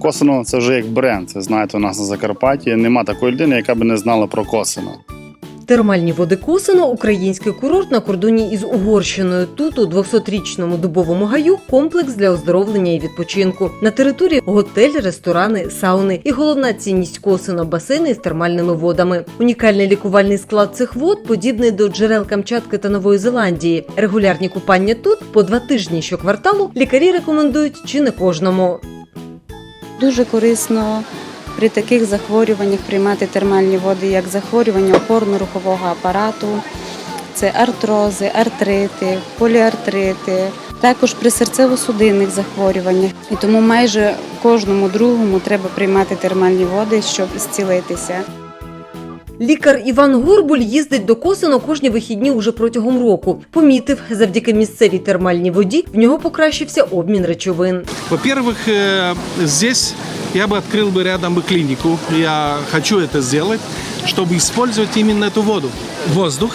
Косино це вже як бренд. Знаєте, у нас на Закарпатті нема такої людини, яка би не знала про Косино. Термальні води Косино – український курорт на кордоні із Угорщиною. Тут, у 200-річному дубовому гаю, комплекс для оздоровлення і відпочинку. На території готель, ресторани, сауни і головна цінність Косино – басейни з термальними водами. Унікальний лікувальний склад цих вод подібний до джерел Камчатки та Нової Зеландії. Регулярні купання тут по два тижні щокварталу лікарі рекомендують чи не кожному. Дуже корисно при таких захворюваннях приймати термальні води, як захворювання опорно-рухового апарату, це артрози, артрити, поліартрити, також при серцево-судинних захворюваннях. І тому майже кожному другому треба приймати термальні води, щоб зцілитися. Лікар Іван Горбуль їздить до Косино кожні вихідні уже протягом року. Помітив, завдяки місцевій термальній воді в нього покращився обмін речовин. Во-первых, э, здесь я бы открыл бы рядом бы клинику. Я хочу это сделать, чтобы использовать именно эту воду. Воздух,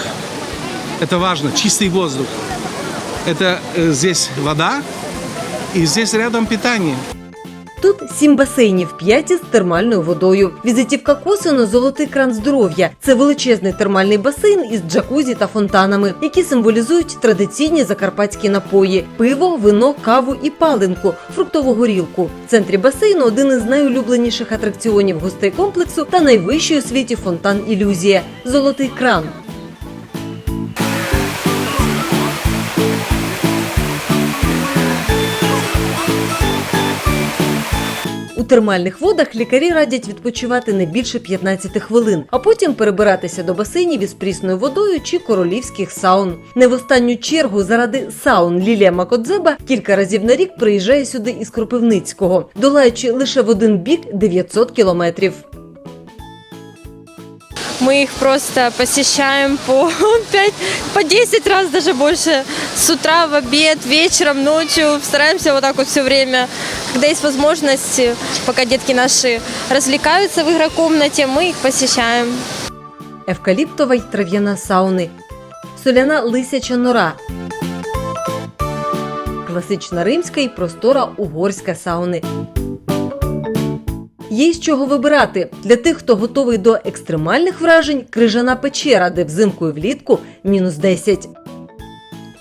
это важно, чистый воздух. Это э, здесь вода, и здесь рядом питание. Тут сім басейнів, п'ять із термальною водою. Візитівка Косино – золотий кран здоров'я. Це величезний термальний басейн із джакузі та фонтанами, які символізують традиційні закарпатські напої: пиво, вино, каву і паленку, фруктову горілку. В центрі басейну один із найулюбленіших атракціонів гостей комплексу та найвищий у світі фонтан ілюзія золотий кран. Термальних водах лікарі радять відпочивати не більше 15 хвилин, а потім перебиратися до басейнів із прісною водою чи королівських саун. Не в останню чергу заради саун Лілія Макодзеба кілька разів на рік приїжджає сюди із Кропивницького, долаючи лише в один бік 900 кілометрів. Мы их просто посещаем по 5, по 10 раз даже больше. С утра, в обед, вечером, ночью. Стараемся вот так вот все время. Когда есть возможность, пока детки наши развлекаются в игрокомнате, мы их посещаем. Евкаліптова й трав'яна сауни, соляна лисяча нора, класична римська і простора угорська сауни. Є з чого вибирати для тих, хто готовий до екстремальних вражень, крижана печера, де взимку і влітку мінус 10.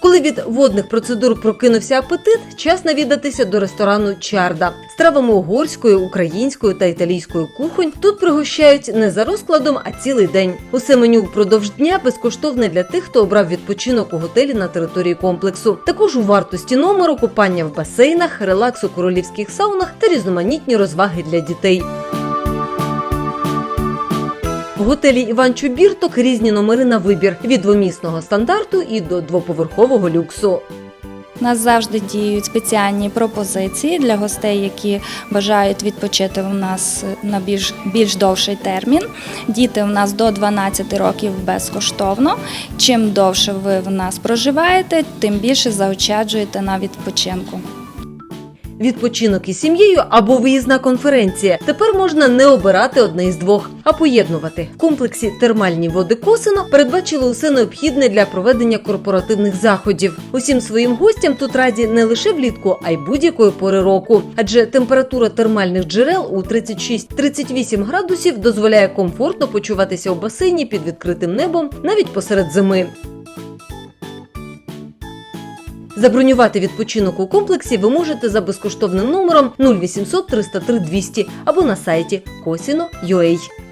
Коли від водних процедур прокинувся апетит, час навідатися до ресторану Чарда. Стравами угорської, української та італійської кухонь тут пригощають не за розкладом, а цілий день. Усе меню впродовж дня безкоштовне для тих, хто обрав відпочинок у готелі на території комплексу. Також у вартості номеру купання в басейнах, релакс у королівських саунах та різноманітні розваги для дітей. Готелі Іван Чубірток різні номери на вибір від двомісного стандарту і до двоповерхового люксу. У нас завжди діють спеціальні пропозиції для гостей, які бажають відпочити у нас на більш, більш довший термін. Діти у нас до 12 років безкоштовно. Чим довше ви в нас проживаєте, тим більше заощаджуєте на відпочинку. Відпочинок із сім'єю або виїзна конференція. Тепер можна не обирати одне із двох, а поєднувати. В комплексі термальні води Косино передбачили усе необхідне для проведення корпоративних заходів. Усім своїм гостям тут раді не лише влітку, а й будь-якої пори року. Адже температура термальних джерел у 36-38 градусів дозволяє комфортно почуватися у басейні під відкритим небом навіть посеред зими. Забронювати відпочинок у комплексі ви можете за безкоштовним номером 0800 303 200 або на сайті kosino.ua.